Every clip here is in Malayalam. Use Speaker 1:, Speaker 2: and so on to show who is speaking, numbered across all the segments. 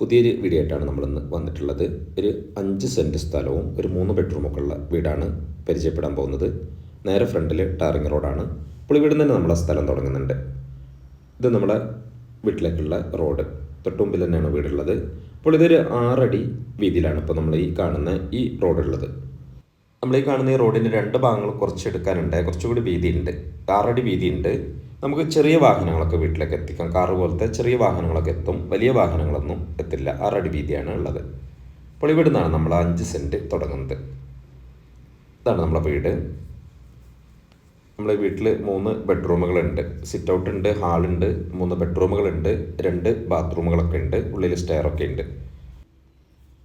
Speaker 1: പുതിയൊരു വീഡിയോ ആയിട്ടാണ് നമ്മളിന്ന് വന്നിട്ടുള്ളത്. ഒരു അഞ്ച് സെന്റ് സ്ഥലവും ഒരു മൂന്ന് ബെഡ്റൂമൊക്കെ ഉള്ള വീടാണ് പരിചയപ്പെടാൻ പോകുന്നത്. നേരെ ഫ്രണ്ടിൽ ടാറിങ് റോഡാണ് അപ്പോൾ ഇവിടെ തന്നെ നമ്മളെ സ്ഥലം തുടങ്ങുന്നുണ്ട്. ഇത് നമ്മുടെ വീട്ടിലേക്കുള്ള റോഡ് തൊട്ടുമുമ്പിൽ തന്നെയാണ് വീടുള്ളത്. അപ്പോൾ ഇതൊരു ആറടി വീതിയിലാണ് ഇപ്പോൾ നമ്മൾ ഈ കാണുന്ന ഈ റോഡുള്ളത് നമ്മൾ ഈ കാണുന്ന ഈ റോഡിന്റെ രണ്ട് ഭാഗങ്ങൾ കുറച്ച് എടുക്കാനുണ്ട് കുറച്ചുകൂടി വീതിയുണ്ട്. ആറടി വീതിയുണ്ട്. നമുക്ക് ചെറിയ വാഹനങ്ങളൊക്കെ വീട്ടിലേക്ക് എത്തിക്കാം. കാറ് പോലത്തെ ചെറിയ വാഹനങ്ങളൊക്കെ എത്തും. വലിയ വാഹനങ്ങളൊന്നും എത്തില്ല. ആറടി വീതിയാണ് ഉള്ളത്. അപ്പോൾ ഇവിടെ നിന്നാണ് നമ്മൾ അഞ്ച് സെന്റ് തുടങ്ങുന്നത്. ഇതാണ് നമ്മളെ വീട്. നമ്മളെ വീട്ടിൽ മൂന്ന് ബെഡ്റൂമുകളുണ്ട് സിറ്റ് ഔട്ട് ഉണ്ട് ഹാളുണ്ട് മൂന്ന് ബെഡ്റൂമുകളുണ്ട് രണ്ട് ബാത്റൂമുകളൊക്കെ ഉണ്ട് ഉള്ളിൽ സ്റ്റെയറൊക്കെ ഉണ്ട്.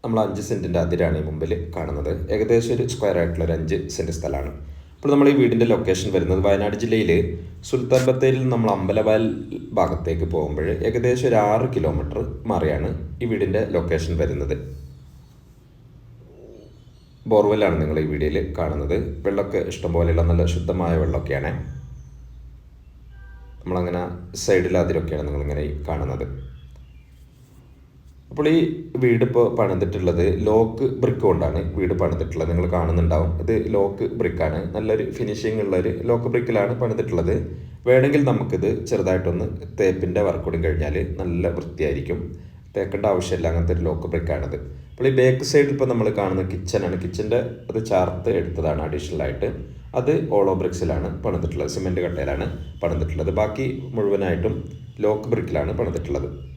Speaker 1: നമ്മൾ അഞ്ച് സെന്റിന്റെ അതിരാണ് മുമ്പിൽ കാണുന്നത്. ഏകദേശം ഒരു സ്ക്വയർ ആയിട്ടുള്ള ഒരു അഞ്ച് സെന്റ് സ്ഥലമാണ്. അപ്പോൾ നമ്മൾ ഈ വീടിന്റെ ലൊക്കേഷൻ വരുന്നത് വയനാട് ജില്ലയിൽ സുൽത്താൻ ബത്തേരിയിൽ നമ്മൾ അമ്പലവയൽ ഭാഗത്തേക്ക് പോകുമ്പോൾ ഏകദേശം ഒരു ആറ് കിലോമീറ്റർ മാറിയാണ് ഈ വീടിന്റെ ലൊക്കേഷൻ വരുന്നത്. ബോർവെല്ലാണ് നിങ്ങൾ ഈ വീഡിയോയിൽ കാണുന്നത്. വെള്ളമൊക്കെ ഇഷ്ടംപോലെയുള്ള നല്ല ശുദ്ധമായ വെള്ളമൊക്കെയാണ്. നമ്മളങ്ങനെ സൈഡിൽ അതിലൊക്കെയാണ് നിങ്ങളിങ്ങനെ കാണുന്നത്. അപ്പോൾ ഈ വീട് ഇപ്പോൾ പണിതിട്ടുള്ളത് ലോക്ക് ബ്രിക്ക് കൊണ്ടാണ് വീട് പണിതിട്ടുള്ളത്. നിങ്ങൾ കാണുന്നുണ്ടാവും. ഇത് ലോക്ക് ബ്രിക്കാണ് നല്ലൊരു ഫിനിഷിംഗ് ഉള്ള ഒരു ലോക്ക് ബ്രിക്കിലാണ് പണിതിട്ടുള്ളത്. വേണമെങ്കിൽ നമുക്കിത് ചെറുതായിട്ടൊന്ന് തേപ്പിന്റെ വർക്ക് കൂടി കഴിഞ്ഞാൽ നല്ല വൃത്തിയായിരിക്കും. തേക്കേണ്ട ആവശ്യമില്ല. അങ്ങനത്തെ ഒരു ലോക്ക് ബ്രിക്കാണിത് അപ്പോൾ ഈ ബാക്ക് സൈഡിൽ ഇപ്പോൾ നമ്മൾ കാണുന്ന കിച്ചനാണ് കിച്ചന്റെ അത് ചാർത്ത് എടുത്തതാണ് അഡീഷണൽ ആയിട്ട്. അത് ഓളോ ബ്രിക്സിലാണ് പണിതിട്ടുള്ളത്. സിമെന്റ് കട്ടയിലാണ് പണിതിട്ടുള്ളത്. ബാക്കി മുഴുവനായിട്ടും ലോക്ക് ബ്രിക്കിലാണ് പണിതിട്ടുള്ളത്.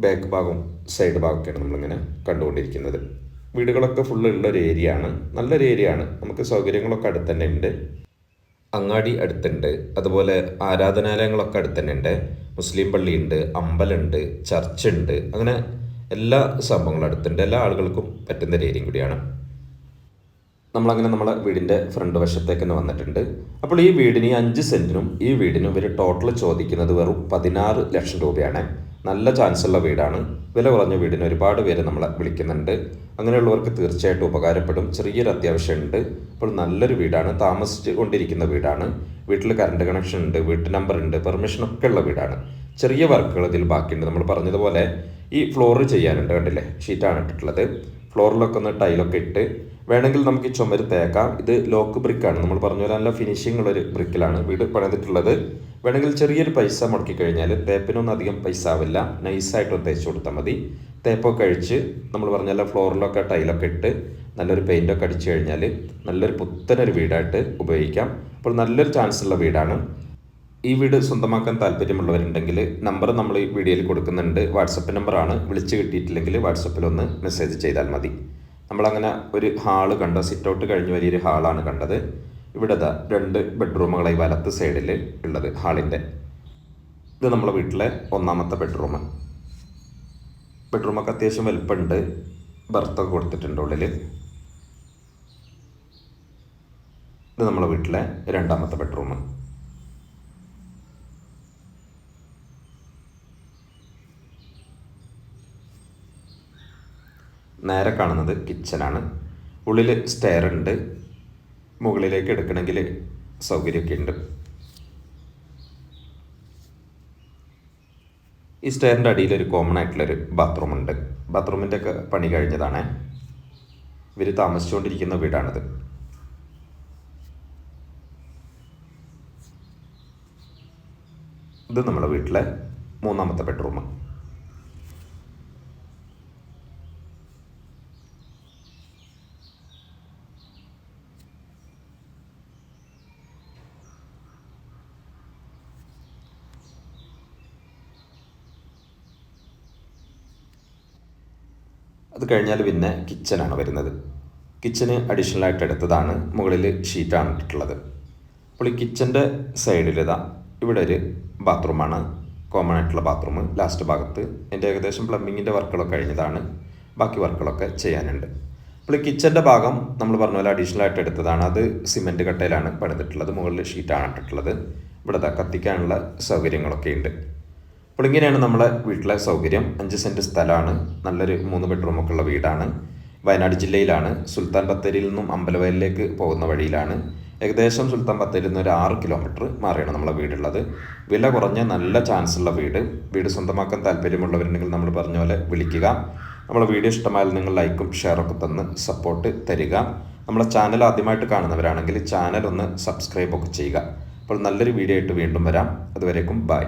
Speaker 1: ബാക്ക് ഭാഗവും സൈഡ് ഭാഗമൊക്കെയാണ് നമ്മളിങ്ങനെ കണ്ടുകൊണ്ടിരിക്കുന്നത്. വീടുകളൊക്കെ ഫുള്ള് ഉള്ള ഒരു ഏരിയ ആണ്. നല്ലൊരു ഏരിയ ആണ്. നമുക്ക് സൗകര്യങ്ങളൊക്കെ അടുത്ത് തന്നെ ഉണ്ട്. അങ്ങാടി അടുത്തുണ്ട്. അതുപോലെ ആരാധനാലയങ്ങളൊക്കെ അടുത്ത് തന്നെ ഉണ്ട്. മുസ്ലിം പള്ളിയുണ്ട് അമ്പലമുണ്ട് ചർച്ചുണ്ട് അങ്ങനെ എല്ലാ സംഭവങ്ങളും അടുത്തുണ്ട് എല്ലാ ആളുകൾക്കും പറ്റുന്ന ഒരു ഏരിയയും കൂടിയാണ്. നമ്മളങ്ങനെ നമ്മളെ വീടിന്റെ ഫ്രണ്ട് വശത്തേക്ക് തന്നെ വന്നിട്ടുണ്ട്. അപ്പോൾ ഈ വീടിന് ഈ അഞ്ച് സെന്റിനും ഈ വീടിനും ഇവർ ടോട്ടൽ ചോദിക്കുന്നത് വെറും പതിനാറ് ലക്ഷം രൂപയാണ്. നല്ല ചാൻസ് ഉള്ള വീടാണ്. വില കുറഞ്ഞ വീടിന് ഒരുപാട് പേര് നമ്മളെ വിളിക്കുന്നുണ്ട്. അങ്ങനെയുള്ളവർക്ക് തീർച്ചയായിട്ടും ഉപകാരപ്പെടും. ചെറിയൊരു അത്യാവശ്യമുണ്ട്. അപ്പോൾ നല്ലൊരു വീടാണ്. താമസിച്ച് കൊണ്ടിരിക്കുന്ന വീടാണ്. വീട്ടിൽ കറണ്ട് കണക്ഷൻ ഉണ്ട് വീട്ടു നമ്പർ ഉണ്ട് പെർമിഷൻ ഒക്കെ ഉള്ള വീടാണ്. ചെറിയ വർക്കുകൾ ഇതിൽ ബാക്കിയുണ്ട്. നമ്മൾ പറഞ്ഞതുപോലെ ഈ ഫ്ലോർ ചെയ്യാനുണ്ട്. കണ്ടില്ലേ? ഷീറ്റാണ് ഇട്ടിട്ടുള്ളത്. ഫ്ലോറിലൊക്കെ ഒന്ന് ടൈലൊക്കെ ഇട്ട് വേണമെങ്കിൽ നമുക്ക് ഈ ചുമര് തേക്കാം. ഇത് ലോക്ക് ബ്രിക്കാണ് നമ്മൾ പറഞ്ഞ പോലെ നല്ല ഫിനിഷിംഗ് ഉള്ളൊരു ബ്രിക്കിലാണ് വീട് പണിതിട്ടുള്ളത്. വേണമെങ്കിൽ ചെറിയൊരു പൈസ മുടക്കി കഴിഞ്ഞാൽ തേപ്പിനൊന്നും അധികം പൈസ ആവില്ല. നൈസായിട്ടൊന്ന് തേച്ച് കൊടുത്താൽ മതി. തേപ്പൊക്കെ അഴിച്ച് നമ്മൾ പറഞ്ഞ ഫ്ലോറിലൊക്കെ ടൈലൊക്കെ ഇട്ട് നല്ലൊരു പെയിന്റൊക്കെ അടിച്ചു കഴിഞ്ഞാൽ നല്ലൊരു പുത്തനൊരു വീടായിട്ട് ഉപയോഗിക്കാം. അപ്പോൾ നല്ലൊരു ചാൻസ് ഉള്ള വീടാണ്. ഈ വീട് സ്വന്തമാക്കാൻ താല്പര്യമുള്ളവരുണ്ടെങ്കിൽ നമ്പർ നമ്മൾ ഈ വീഡിയോയിൽ കൊടുക്കുന്നുണ്ട്. വാട്സപ്പ് നമ്പറാണ് വിളിച്ച് കിട്ടിയിട്ടില്ലെങ്കിൽ വാട്സപ്പിൽ ഒന്ന് മെസ്സേജ് ചെയ്താൽ മതി. നമ്മളങ്ങനെ ഒരു ഹാൾ കണ്ട? സിറ്റ് ഔട്ട് കഴിഞ്ഞ് വലിയൊരു ഹാളാണ് കണ്ടത്. ഇവിടെ രണ്ട് ബെഡ്റൂമുകളായി വലത്ത് സൈഡിൽ ഉള്ളത് ഹാളിന്റെ ഇത് നമ്മളെ വീട്ടിലെ ഒന്നാമത്തെ ബെഡ്റൂം ബെഡ്റൂമൊക്കെ അത്യാവശ്യം വലുപ്പമുണ്ട് ബർത്തൊക്കെ കൊടുത്തിട്ടുണ്ട് ഉള്ളിൽ ഇത് നമ്മളെ വീട്ടിലെ രണ്ടാമത്തെ ബെഡ്റൂം നേരെ കാണുന്നത് കിച്ചനാണ് ഉള്ളിൽ സ്റ്റെയർ ഉണ്ട്. മുകളിലേക്ക് എടുക്കണമെങ്കിൽ സൗകര്യമൊക്കെ ഉണ്ട്. ഈ സ്റ്റെയറിന്റെ അടിയിൽ ഒരു കോമൺ ആയിട്ടുള്ളൊരു ബാത്റൂം ഉണ്ട്. ബാത്റൂമിന്റെ ഒക്കെ പണി കഴിഞ്ഞതാണ്. ഇവർ താമസിച്ചുകൊണ്ടിരിക്കുന്ന വീടാണിത്. ഇത് നമ്മുടെ വീട്ടിലെ മൂന്നാമത്തെ ബെഡ്റൂം അത് കഴിഞ്ഞാൽ പിന്നെ കിച്ചനാണ് വരുന്നത്. കിച്ചന് അഡീഷണൽ ആയിട്ട് എടുത്തതാണ്. മുകളിൽ ഷീറ്റാണ് ഇട്ടിട്ടുള്ളത്. അപ്പോൾ ഈ കിച്ചന്റെ സൈഡിൽ ഇതാ ഇവിടെ ഒരു ബാത്റൂമാണ് കോമൺ ആയിട്ടുള്ള ബാത്റൂം ലാസ്റ്റ് ഭാഗത്ത് എന്റെ ഏകദേശം പ്ലംബിങ്ങിന്റെ വർക്കുകളൊക്കെ കഴിഞ്ഞതാണ്. ബാക്കി വർക്കുകളൊക്കെ ചെയ്യാനുണ്ട്. അപ്പോൾ ഈ കിച്ചന്റെ ഭാഗം നമ്മൾ പറഞ്ഞ പോലെ അഡീഷണൽ ആയിട്ട് എടുത്തതാണ്. അത് സിമെന്റ് കട്ടയിലാണ് പണിതിട്ടുള്ളത്. മുകളിൽ ഷീറ്റാണ് ഇട്ടിട്ടുള്ളത്. ഇവിടെ കത്തിക്കാനുള്ള സൗകര്യങ്ങളൊക്കെ ഉണ്ട്. അപ്പോൾ ഇങ്ങനെയാണ് നമ്മളെ വീട്ടിലെ സൗകര്യം. അഞ്ച് സെന്റ് സ്ഥലമാണ്. നല്ലൊരു മൂന്ന് ബെഡ്റൂമൊക്കെ ഉള്ള വീടാണ്. വയനാട് ജില്ലയിലാണ്. സുൽത്താൻ ബത്തേരിയിൽ നിന്നും അമ്പലവയലിലേക്ക് പോകുന്ന വഴിയിലാണ്. ഏകദേശം സുൽത്താൻ ബത്തേരിയിൽ നിന്ന് ഒരു ആറ് കിലോമീറ്റർ മാറിയാണ് നമ്മളെ വീടുള്ളത്. വില കുറഞ്ഞ നല്ല ചാൻസ് ഉള്ള വീട്. വീട് സ്വന്തമാക്കാൻ താല്പര്യമുള്ളവരുണ്ടെങ്കിൽ നമ്മൾ പറഞ്ഞ പോലെ വിളിക്കുക. നമ്മളെ വീഡിയോ ഇഷ്ടമായാൽ നിങ്ങൾ ലൈക്കും ഷെയറൊക്കെ തന്ന് സപ്പോർട്ട് തരിക. നമ്മളെ ചാനൽ ആദ്യമായിട്ട് കാണുന്നവരാണെങ്കിൽ ചാനൽ ഒന്ന് സബ്സ്ക്രൈബ് ഒക്കെ ചെയ്യുക. അപ്പോൾ നല്ലൊരു വീഡിയോ ആയിട്ട് വീണ്ടും വരാം. അതുവരേക്കും ബൈ